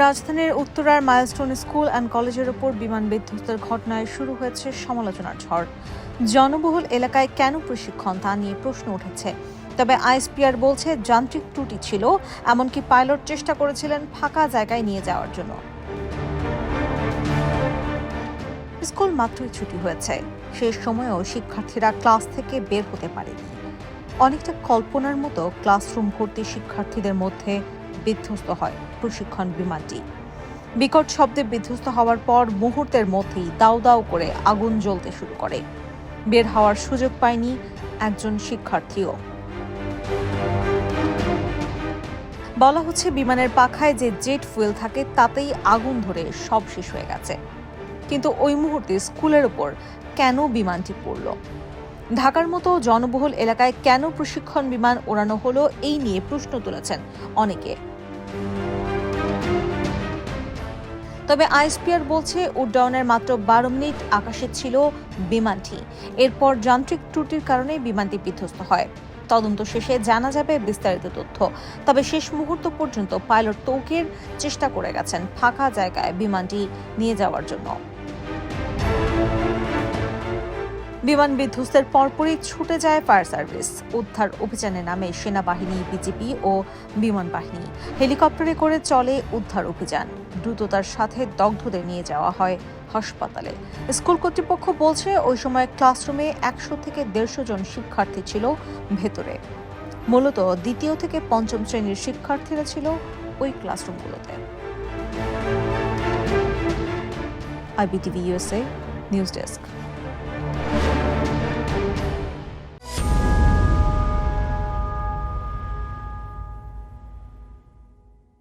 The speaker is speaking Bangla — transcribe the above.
রাজধানীর উত্তরার মাইলস্টোন স্কুল অ্যান্ড কলেজের ওপর বিমান বিধ্বস্তের ঘটনায় শুরু হয়েছে সমালোচনার ঝড়। জনবহুল এলাকায় কেন প্রশিক্ষণ তা নিয়ে প্রশ্ন উঠেছে। তবে আইএসপিআর বলছে, যান্ত্রিক ত্রুটি ছিল, এমনকি পাইলট চেষ্টা করেছিলেন ফাঁকা জায়গায় নিয়ে যাওয়ার জন্য। স্কুল মাত্রই ছুটি হয়েছে। শেষ সময়েও শিক্ষার্থীরা ক্লাস থেকে বের হতে পারেনি। অনেকটা কল্পনার মতো ক্লাসরুম ভর্তি শিক্ষার্থীদের মধ্যে বিধ্বস্ত হয় প্রশিক্ষণ বিমানটি। বিকট শব্দে বিধ্বস্ত হওয়ার পর মুহূর্তের মধ্যেই দাউ দাউ করে আগুন জ্বলতে শুরু করে। বের হওয়ার সুযোগ পায়নি একজন শিক্ষার্থীও। বলা হচ্ছে বিমানের পাখায় যে জেট ফুয়েল থাকে তাতেই আগুন ধরে সব শেষ হয়ে গেছে। কিন্তু ওই মুহূর্তে স্কুলের ওপর কেন বিমানটি পড়ল? ঢাকার মতো জনবহুল এলাকায় কেন প্রশিক্ষণ বিমান ওড়ানো হলো এই নিয়ে প্রশ্ন তুলেছেন অনেকে। তবে আইএসপিআর বলছে, উড্ডয়নের মাত্র বারো মিনিট আকাশে ছিল বিমানটি। এরপর যান্ত্রিক ত্রুটির কারণে বিমানটি বিধ্বস্ত হয়। তদন্ত শেষে জানা যাবে বিস্তারিত তথ্য। তবে শেষ মুহূর্ত পর্যন্ত পাইলট তৌকির চেষ্টা করে গেছেন ফাঁকা জায়গায় বিমানটি নিয়ে যাওয়ার জন্য। বিমান বিধ্বস্তের পরপরই ছুটে যায় ফায়ার সার্ভিস। উদ্ধার অভিযানে নামে সেনাবাহিনী, বিজিবি ও বিমান বাহিনী। হেলিকপ্টারে করে চলে উদ্ধার অভিযান। দ্রুততার সাথে দগ্ধদের নিয়ে যাওয়া হয় হাসপাতালে। স্কুল কর্তৃপক্ষ বলছে, ওই সময় ক্লাসরুমে একশো থেকে দেড়শো জন শিক্ষার্থী ছিল ভেতরে। মূলত দ্বিতীয় থেকে পঞ্চম শ্রেণির শিক্ষার্থীরা ছিল ওই ক্লাসরুমগুলোতে। IBTV USA news desk.